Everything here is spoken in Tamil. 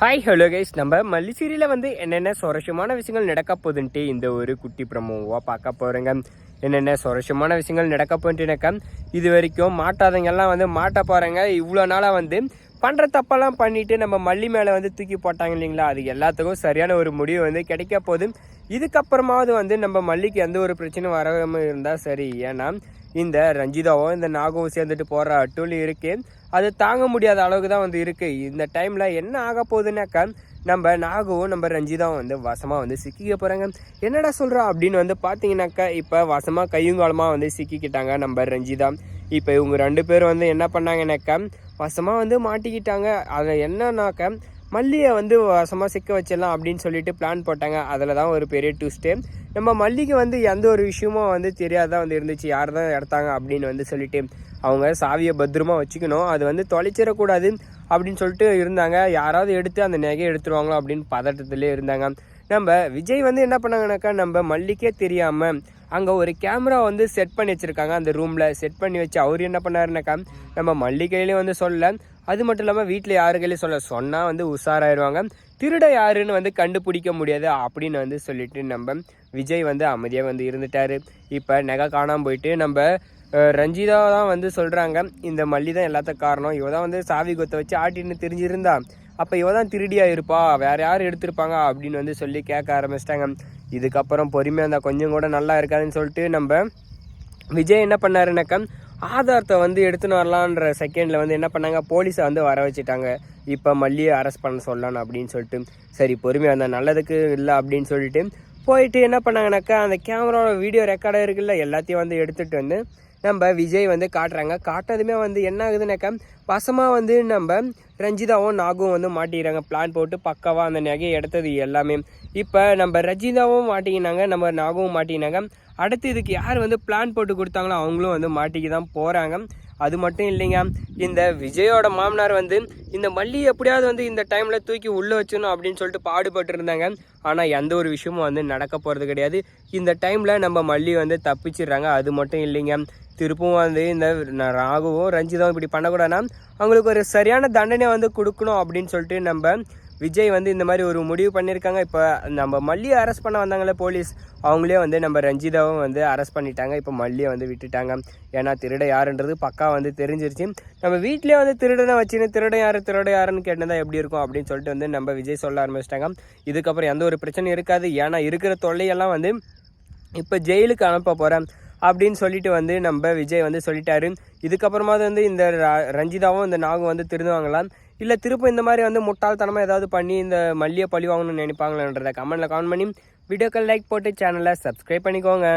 ஹாய் ஹலோ கைஸ் நம்ம மல்லிசீரியில் வந்து என்னென்ன சுவாரஸ்யமான விஷயங்கள் நடக்க போகுதுன்ட்டு இந்த ஒரு குட்டி பிரமோவாக பார்க்க போகிறேங்க என்னென்ன சுவாரஸ்யமான விஷயங்கள் நடக்க போகுதுன்ட்டுனாக்கா இது வரைக்கும் மாட்டாதவங்கெல்லாம் வந்து மாட்ட போகிறாங்க இவ்வளோ நாளாக வந்து பண்ணுற தப்பெல்லாம் பண்ணிட்டு நம்ம மல்லி மேலே வந்து தூக்கி போட்டாங்க இல்லைங்களா? அது எல்லாத்துக்கும் சரியான ஒரு முடிவு வந்து கிடைக்க போகுது. இதுக்கப்புறமாவது வந்து நம்ம மல்லிக்கு எந்த ஒரு பிரச்சனையும் வராமல் இருந்தால் சரி. ஏன்னா இந்த ரஞ்சிதாவும் இந்த நாகவும் சேர்ந்துட்டு போகிற அட்டூழி இருக்குது அது தாங்க முடியாத அளவுக்கு தான் வந்து இருக்குது இந்த டைமில் என்ன ஆக போகுதுனாக்கா நம்ம நாகவும் நம்ம ரஞ்சிதாவும் வந்து வசமாக வந்து சிக்கிக்க போகிறாங்க என்னடா சொல்கிறா அப்படின்னு வந்து பார்த்தீங்கன்னாக்கா இப்போ வசமாக கையுங்காலமாக வந்து சிக்கிக்கிட்டாங்க நம்ம ரஞ்சிதா. இப்போ இவங்க ரெண்டு பேரும் வந்து என்ன பண்ணாங்கனாக்கா வசமாக வந்து மாட்டிக்கிட்டாங்க. அதை என்னன்னாக்கா மல்லியை வந்து வசமாக சிக்க வச்சிடலாம் அப்படின்னு சொல்லிட்டு பிளான் போட்டாங்க. அதில் தான் ஒரு பெரிய ட்விஸ்ட்டு நம்ம மல்லிக்கு வந்து எந்த ஒரு விஷயமும் வந்து தெரியாதான் வந்து இருந்துச்சு. யார் தான் எடுத்தாங்க அப்படின்னு வந்து சொல்லிட்டு அவங்க சாவியை பத்திரமா வச்சுக்கணும். அது வந்து தொலைச்சிடக்கூடாது அப்படின்னு சொல்லிட்டு இருந்தாங்க. யாராவது எடுத்து அந்த நகையை எடுத்துருவாங்களோ அப்படின்னு பதட்டத்திலே இருந்தாங்க. நம்ம விஜய் வந்து என்ன பண்ணாங்கனாக்கா நம்ம மல்லிக்கே தெரியாமல் அங்கே ஒரு கேமரா வந்து செட் பண்ணி வச்சுருக்காங்க. அந்த ரூமில் செட் பண்ணி வச்சு அவர் என்ன பண்ணாருனாக்கா நம்ம மல்லிகையிலையும் வந்து சொல்ல அது மட்டும் இல்லாமல் வீட்டில் யாரு கையிலையும் சொல்ல சொன்னால் வந்து உஷாராயிருவாங்க. திருட யாருன்னு வந்து கண்டுபிடிக்க முடியாது அப்படின்னு வந்து சொல்லிட்டு நம்ம விஜய் வந்து அமைதியாக வந்து இருந்துட்டாரு. இப்போ நகை காணாமல் போயிட்டு நம்ம ரஞ்சிதா தான் வந்து சொல்கிறாங்க இந்த மல்லி தான் எல்லாத்துக்கும் காரணம். இவ தான் வந்து சாவி கொத்த வச்சு ஆட்டின்னு தெரிஞ்சிருந்தா. அப்போ இவ தான் திருடியா இருப்பா. வேறு யார் எடுத்திருப்பாங்க அப்படின்னு வந்து சொல்லி கேட்க ஆரம்பிச்சிட்டாங்க. இதுக்கப்புறம் பொறுமையாக இருந்தால் கொஞ்சம் கூட நல்லா இருக்காதுன்னு சொல்லிட்டு நம்ம விஜய் என்ன பண்ணாருனாக்கா ஆதாரத்தை வந்து எடுத்துன்னு வரலான்ற செகண்டில் வந்து என்ன பண்ணாங்க? போலீஸை வந்து வர வச்சுட்டாங்க. இப்போ மல்லியை அரெஸ்ட் பண்ண சொல்லலாம் அப்படின்னு சொல்லிட்டு சரி பொறுமையாக இருந்தால் நல்லதுக்கு இல்லை அப்படின்னு சொல்லிட்டு போயிட்டு என்ன பண்ணாங்கனாக்கா அந்த கேமராவோட வீடியோ ரெக்கார்டாக இருக்குல்ல எல்லாத்தையும் வந்து எடுத்துகிட்டு வந்து நம்ம விஜய் வந்து காட்டுறாங்க. காட்டுறதுமே வந்து என்ன ஆகுதுனாக்கா வசமாக வந்து நம்ம ரஞ்சிதாவும் நாகும் வந்து மாட்டிக்கிறாங்க. பிளான் போட்டு பக்காவாக அந்த நகையை எடுத்தது எல்லாமே. இப்போ நம்ம ரஞ்சிதாவும் மாட்டிக்கினாங்க நம்ம நாகவும் மாட்டிக்கினாங்க. அடுத்து இதுக்கு யார் வந்து பிளான் போட்டு கொடுத்தாங்களோ அவங்களும் வந்து மாட்டிக்கு தான் போகிறாங்க அது மட்டும் இல்லைங்க. இந்த விஜயோட மாமனார் வந்து இந்த மல்லி எப்படியாவது வந்து இந்த டைமில் தூக்கி உள்ளே வச்சிடணும் அப்படின்னு சொல்லிட்டு பாடுபட்டு இருந்தாங்க. ஆனால் எந்த ஒரு விஷயமும் வந்து நடக்க போகிறது கிடையாது. இந்த டைமில் நம்ம மல்லி வந்து தப்பிச்சிடுறாங்க. அது மட்டும் இல்லைங்க. திருப்பவும் வந்து இந்த ராகுவும் ரஞ்சிதம் இப்படி பண்ணக்கூடாதுன்னா அவங்களுக்கு ஒரு சரியான தண்டனை வந்து கொடுக்கணும் அப்படின்னு சொல்லிட்டு நம்ம விஜய் வந்து இந்த மாதிரி ஒரு முடிவு பண்ணியிருக்காங்க. இப்போ நம்ம மல்லியை அரெஸ்ட் பண்ண வந்தாங்களே போலீஸ் அவங்களே வந்து நம்ம ரஞ்சிதாவும் வந்து அரெஸ்ட் பண்ணிட்டாங்க. இப்போ மல்லியை வந்து விட்டுட்டாங்க. ஏன்னா திருட யாருன்றது பக்கா வந்து தெரிஞ்சிருச்சு. நம்ம வீட்டிலே வந்து திருடனை வச்சுன்னு திருட யாரு திருட யாருன்னு கேட்டதா எப்படி இருக்கும் அப்படின்னு சொல்லிட்டு வந்து நம்ம விஜய் சொல்ல ஆரம்பிச்சிட்டாங்க. இதுக்கப்புறம் எந்த ஒரு பிரச்சனையும் இருக்காது. ஏன்னா இருக்கிற தொல்லையெல்லாம் வந்து இப்போ ஜெயிலுக்கு அனுப்ப போகிறேன் அப்படின்னு சொல்லிட்டு வந்து நம்ம விஜய் வந்து சொல்லிட்டாரு. இதுக்கப்புறமாவது வந்து இந்த ர- ரஞ்சிதாவும் இந்த நாகும் வந்து திருந்துவாங்களாம் இல்லை திருப்ப இந்த மாதிரி வந்து முட்டாள்தனமாக ஏதாவது பண்ணி இந்த மல்லியை பழி வாங்கணும்னு நினைப்பாங்களான்றத கமெண்ட்டில் கமெண்ட் பண்ணி வீடியோக்கள் லைக் போட்டு சேனலை சப்ஸ்கிரைப் பண்ணிக்கோங்க.